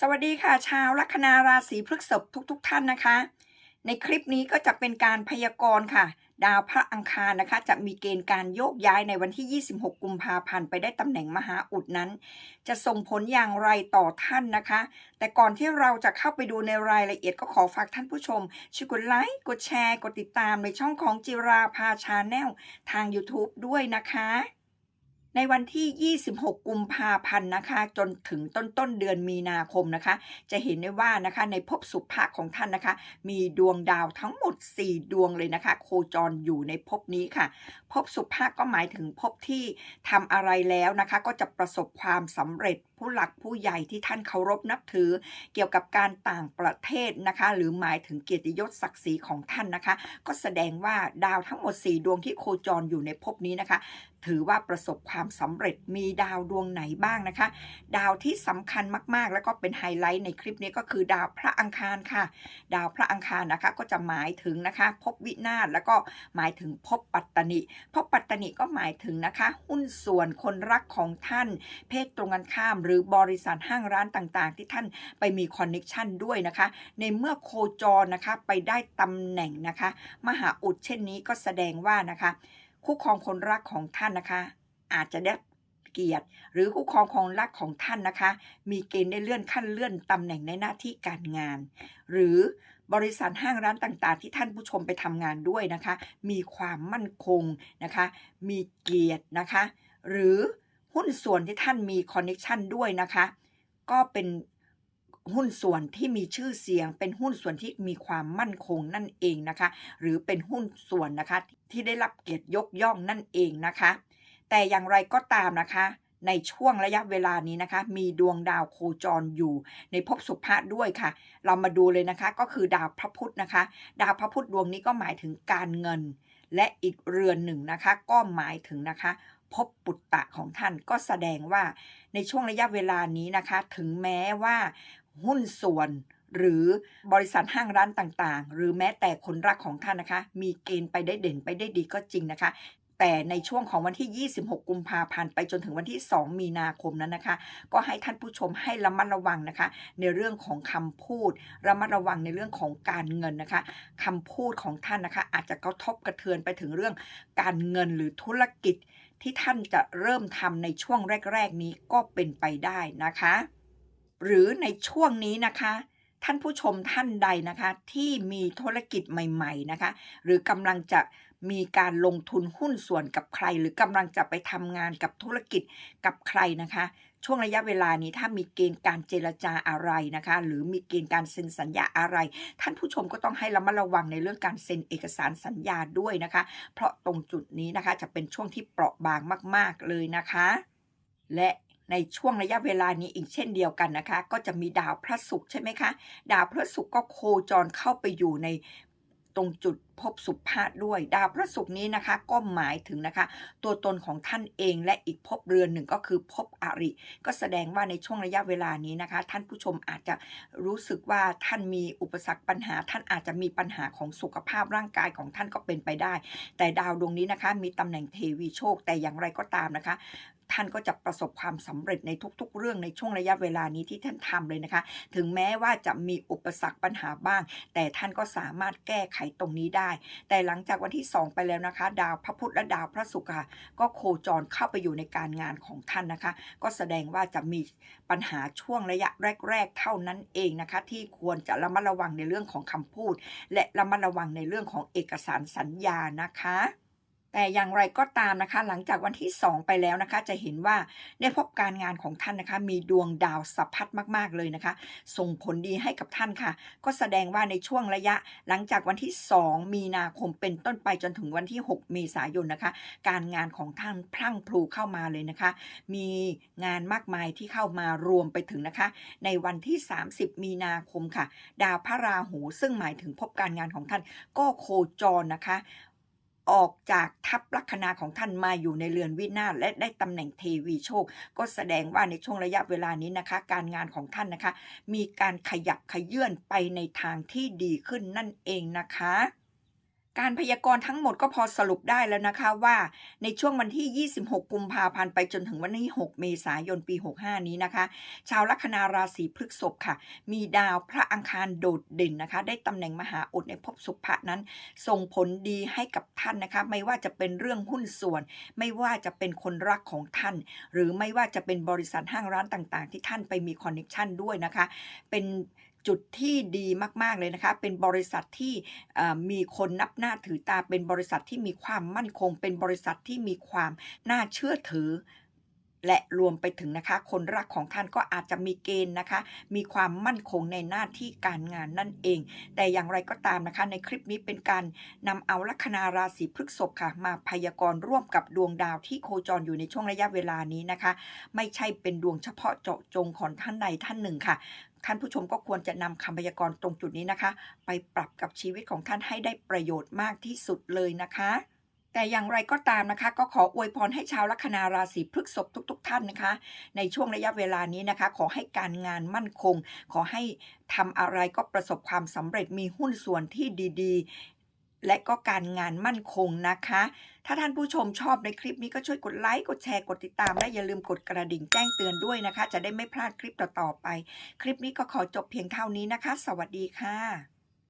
สวัสดีค่ะ ชาวลัคนาราศีพฤษภทุกๆทท่านนะคะ ในคลิปนี้ก็จะเป็นการพยากรณ์ค่ะ ดาวพระอังคารนะคะ จะมีเกณฑ์การโยกย้ายในวันที่ 26 กุมภาพันธ์ไปได้ตำแหน่งมหาอุดนั้น จะส่งผลอย่างไรต่อท่านนะคะ แต่ก่อนที่เราจะเข้าไปดูในรายละเอียดก็ขอฝากท่านผู้ชมช่วยกดไลค์กดแชร์ กดติดตามในช่องของจิราพาชาแนลทาง YouTube ด้วยนะคะ ในวันที่ 26 กุมภาพันธ์นะคะ จนถึงต้นต้นเดือนมีนาคมนะคะ จะเห็นได้ว่านะคะในภพสุภาคของท่านนะคะ มีดวงดาวทั้งหมด 4 ดวงเลยนะคะ โคจรอยู่ในภพนี้ค่ะภพสุภาคก็หมายถึงภพที่ทำอะไรแล้วนะคะ ก็จะประสบความสำเร็จผู้หลักผู้ใหญ่ที่ท่านเคารพนับถือ เกี่ยวกับการต่างประเทศนะคะ หรือหมายถึงเกียรติยศศักดิ์ศรีของท่านนะคะ ก็แสดงว่าดาวทั้งหมด 4 ดวงที่โคจรอยู่ในภพนี้นะคะ ถือว่าประสบความสำเร็จมีดาวดวงไหนบ้างนะคะ ดาวที่สำคัญมากๆ แล้วก็เป็นไฮไลท์ในคลิปนี้ก็คือดาวพระอังคารค่ะ ดาวพระอังคารนะคะก็จะหมายถึงนะคะภพวินาศแล้วก็หมายถึงภพปัตตนิภพปัตตนิก็หมายถึงนะคะ หุ้นส่วนคนรักของท่าน เพศตรงกันข้าม หรือบริษัทห้างร้านต่างๆ ที่ท่านไปมีคอนเน็ชันด้วยนะคะ ในเมื่อโคจรนะคะไปได้ตำแหน่งนะคะ มหาอุดเช่นนี้ก็แสดงว่านะคะ คู่ครองคนรักของท่านนะคะ อาจจะได้เกียรติหรือคู่ครองคนรักของท่านนะคะ มีเกณฑ์ได้เลื่อนขั้นเลื่อนตำแหน่งในหน้าที่การงาน หรือบริษัทห้างร้านต่างๆ ที่ท่านผู้ชมไปทำงานด้วยนะคะ มีความมั่นคงนะคะ มีเกียรตินะคะ หรือหุ้นส่วนที่ท่านมีคอนเน็ชันด้วยนะคะ ก็เป็น หุ้นส่วนที่มีชื่อเสียง เป็นหุ้นส่วนที่มีความมั่นคงนั่นเองนะคะ หรือเป็นหุ้นส่วนนะคะที่ได้รับเกียรติยกย่องนั่นเองนะคะ แต่อย่างไรก็ตามนะคะในช่วงระยะเวลานี้นะคะ มีดวงดาวโคจรอยู่ในภพสุภะด้วยค่ะ เรามาดูเลยนะคะก็คือดาวพระพุธนะคะ ดาวพระพุธดวงนี้ก็หมายถึงการเงิน และอีกเรือนหนึ่งนะคะ ก็หมายถึงนะคะภพปุตตะของท่านก็แสดงว่าในช่วงระยะเวลานี้นะคะ ถึงแม้ว่า หุ้นส่วน หรือบริษัทห้างร้านต่างๆ หรือแม้แต่คนรักของท่านนะคะ มีเกณฑ์ไปได้เด่นไปได้ดีก็จริงนะคะ แต่ในช่วงของวันที่ 26 กุมภาพันธ์ไปจนถึงวันที่ 2 มีนาคมนั้นนะคะ ก็ให้ท่านผู้ชมให้ระมัดระวังนะคะ ในเรื่องของคำพูดระมัดระวังในเรื่องของการเงินนะคะคำพูดของท่านนะคะ อาจจะกระทบกระเทือนไปถึงเรื่องการเงินหรือธุรกิจที่ท่านจะเริ่มทำในช่วงแรก ๆ นี้ก็เป็นไปได้นะคะ หรือในช่วงนี้นะคะ ท่านผู้ชมท่านใดนะคะ ที่มีธุรกิจใหม่ ๆนะคะ หรือกำลังจะมีการลงทุนหุ้นส่วนกับใคร หรือกำลังจะไปทำงานกับธุรกิจกับใครนะคะ ช่วงระยะเวลานี้ถ้ามีเกณฑ์การเจรจาอะไรนะคะ หรือมีเกณฑ์การเซ็นสัญญาอะไร ท่านผู้ชมก็ต้องให้ระมัดระวังในเรื่องการเซ็นเอกสารสัญญาด้วยนะคะ เพราะตรงจุดนี้นะคะจะเป็นช่วงที่เปราะบางมาก ๆเลยนะคะ และ ในช่วงระยะเวลานี้อีกเช่นเดียวกันนะคะ ก็จะมีดาวพระศุกร์ใช่ไหมคะ ดาวพระศุกร์ก็โคจรเข้าไปอยู่ในตรงจุดภพสุภาษด้วย ดาวพระศุกร์นี้นะคะ ก็หมายถึงนะคะ ตัวตนของท่านเองและอีกภพเรือนหนึ่งก็คือภพอริ ก็แสดงว่าในช่วงระยะเวลานี้นะคะ ท่านผู้ชมอาจจะรู้สึกว่าท่านมีอุปสรรคปัญหา ท่านอาจจะมีปัญหาของสุขภาพร่างกายของท่านก็เป็นไปได้ แต่ดาวดวงนี้นะคะ มีตำแหน่งเทวีโชคแต่อย่างไรก็ตามนะคะ ท่านก็จะประสบความสำเร็จในทุกๆ เรื่องในช่วงระยะเวลานี้ที่ท่านทำเลยนะคะ ถึงแม้ว่าจะมีอุปสรรคปัญหาบ้าง แต่ท่านก็สามารถแก้ไขตรงนี้ได้ แต่หลังจากวันที่ 2 ไปแล้วนะคะ ดาวพระพุธและดาวพระศุกร์ค่ะก็โคจรเข้าไปอยู่ในการงานของท่านนะคะ ก็แสดงว่าจะมีปัญหาช่วงระยะแรก ๆ เท่านั้นเองนะคะ ที่ควรจะระมัดระวังในเรื่องของคำพูด และระมัดระวังในเรื่องของเอกสารสัญญานะคะ แต่อย่างไรก็ตามนะคะ หลังจากวันที่ 2 ไปแล้วนะคะ จะเห็นว่าในพบการงานของท่านนะคะ มีดวงดาวสัพพัดมาก ๆ เลยนะคะ ส่งผลดีให้กับท่านค่ะ ก็แสดงว่าในช่วงระยะหลังจากวันที่ 2 มีนาคมเป็นต้นไปจนถึงวันที่ 6 เมษายนนะคะ การงานของท่านพลั่งพลูเข้ามาเลยนะคะ มีงานมากมายที่เข้ามารวมไปถึงนะคะ ในวันที่ 30 มีนาคมค่ะ ดาวพระราหูซึ่งหมายถึงพบการงานของท่านก็โคจรนะคะ ออกจากทัพลัคนาของท่านมาอยู่ในเรือนวินาศและได้ตำแหน่งเทวีโชค ก็แสดงว่าในช่วงระยะเวลานี้นะคะ การงานของท่านนะคะ มีการขยับขยื่นไปในทางที่ดีขึ้นนั่นเองนะคะ การพยากรณ์ทั้งหมดก็พอสรุปได้แล้วนะคะว่าในช่วงวันที่ 26 กุมภาพันธ์ไปจนถึงวันที่ 6 เมษายนปี 65 นี้นะคะ ชาวลัคนาราศีพฤษภค่ะ มีดาวพระอังคารโดดเด่นนะคะ ได้ตำแหน่งมหาอุดในภพสุภะนั้น ส่งผลดีให้กับท่านนะคะ ไม่ว่าจะเป็นเรื่องหุ้นส่วน ไม่ว่าจะเป็นคนรักของท่าน หรือไม่ว่าจะเป็นบริษัทห้างร้านต่างๆ ที่ท่านไปมีคอนเนคชันด้วยนะคะ เป็น จุดที่ดีมากๆเลยนะคะ เป็นบริษัทที่มีคนนับหน้าถือตา เป็นบริษัทที่มีความมั่นคง เป็นบริษัทที่มีความน่าเชื่อถือ และรวมไปถึงนะคะ คนรักของท่านก็อาจจะมีเกณฑ์นะคะ มีความมั่นคงในหน้าที่การงานนั่นเอง แต่อย่างไรก็ตามนะคะ ในคลิปนี้เป็นการนำเอาลัคนาราศีพฤษภค่ะ มาพยากรณ์ร่วมกับดวงดาวที่โคจรอยู่ในช่วงระยะเวลานี้นะคะ ไม่ใช่เป็นดวงเฉพาะเจาะจงของท่านใดท่านหนึ่งค่ะท่านผู้ชมก็ควรจะนำคำพยากรณ์ตรงจุดนี้นะคะ ไปปรับกับชีวิตของท่านให้ได้ประโยชน์มากที่สุดเลยนะคะ แต่อย่างไรก็ตามนะคะ ก็ขออวยพรให้ชาวลัคนาราศีพฤษภทุกๆท่านนะคะ ในช่วงระยะเวลานี้นะคะ ขอให้การงานมั่นคง ขอให้ทำอะไรก็ประสบความสำเร็จมีหุ้นส่วนที่ดีๆ และก็การงานมั่นคงนะคะ ถ้าท่านผู้ชมชอบในคลิปนี้ก็ช่วยกดไลค์กดแชร์กดติดตาม และอย่าลืมกดกระดิ่งแจ้งเตือนด้วยนะคะ จะได้ไม่พลาดคลิปต่อๆไป คลิปนี้ก็ขอจบเพียงเท่านี้นะคะ สวัสดีค่ะ